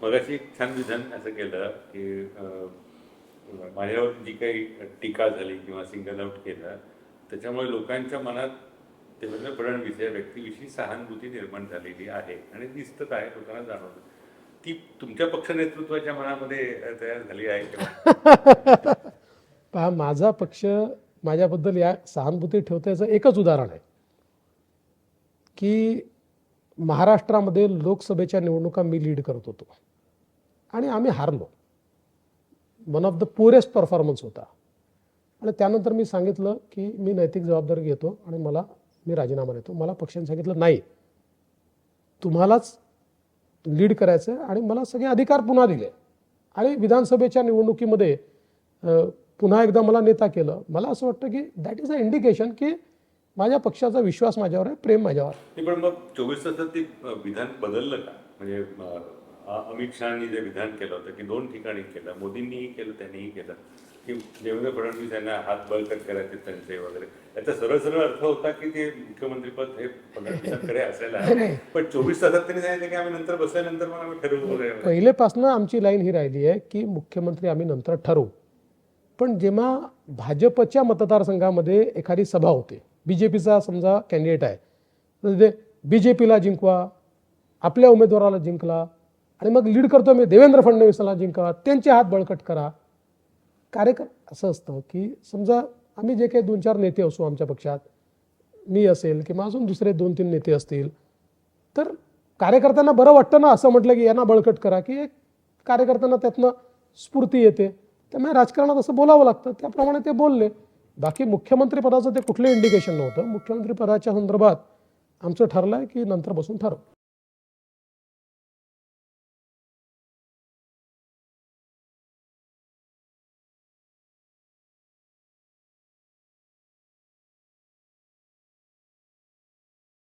मगाशी एक छान विधान असं केलं की माझ्यावर जी काही टीका झाली किंवा सिंगल आउट केलं त्याच्यामुळे लोकांच्या मनात देवेंद्र फडणवीस या व्यक्तीविषयी सहानुभूती निर्माण झालेली आहे. आणि दिसतच आहे लोकांना जाणवत. ती तुमच्या पक्ष नेतृत्वाच्या मनामध्ये तयार झाली आहे किंवा पहा माझा पक्ष माझ्याबद्दल या सहानुभूती ठेवत्याचं एकच उदाहरण आहे. की महाराष्ट्रामध्ये लोकसभेच्या निवडणुका मी लीड करत होतो. आणि आम्ही हारलो. One of the poorest performance होता. आणि त्यानंतर मी सांगितलं की मी नैतिक जबाबदारी घेतो आणि मला मी राजीनामा देतो. मला पक्षाने सांगितलं नाही. तुम्हालाच लीड करायचं आहे आणि मला सगळे अधिकार पुन्हा दिले. आणि विधानसभेच्या निवडणुकीमध्ये पुन्हा एकदा मला नेता केलं. मला असं वाटतं की दॅट इज अ इंडिकेशन की माझ्या पक्षाचा विश्वास माझ्यावर आहे प्रेम माझ्यावर आहे. पण मग चोवीस तासात ते विधान बदललं का? म्हणजे अमित शहानी जे विधान केलं होतं की दोन ठिकाणी केलं. मोदींनीही केलं त्यांनीही केलं. की देवेंद्र फडणवीस यांना हात बळकट करायचे त्यांचे वगैरे. याचा सरळ सरळ अर्थ होता की ते मुख्यमंत्रीपद हे फडणवीसांकडे असायला. पण चोवीस तासात त्यांनी सांगितलं की आम्ही नंतर बसल्यानंतर मग आम्ही ठरवू वगैरे. पहिलेपासनं आमची लाईन ही राहिली आहे की मुख्यमंत्री आम्ही नंतर ठरवू. पण जेव्हा भाजपच्या मतदारसंघामध्ये एखादी सभा होते बी जे पीचा समजा कॅन्डिडेट आहे. तर ते बी जे पीला जिंकवा आपल्या उमेदवाराला जिंकला आणि मग लीड करतो मी देवेंद्र फडणवीसाला जिंका त्यांचे हात बळकट करा. कार्यक्रम असं असतं की समजा आम्ही जे काही दोन चार नेते असू आमच्या पक्षात मी असेल किंवा अजून दुसरे दोन तीन नेते असतील तर कार्यकर्त्यांना बरं वाटतं ना असं म्हटलं की यांना बळकट करा की एक कार्यकर्त्यांना त्यातनं स्फूर्ती येते. त्यामुळे राजकारणात असं बोलावं लागतं. त्याप्रमाणे ते बोलले. बाकी मुख्यमंत्रीपदाचं ते कुठलं इंडिकेशन नव्हतं. मुख्यमंत्रीपदाच्या संदर्भात आमचं ठरलं आहे की नंतर बसून ठरवू.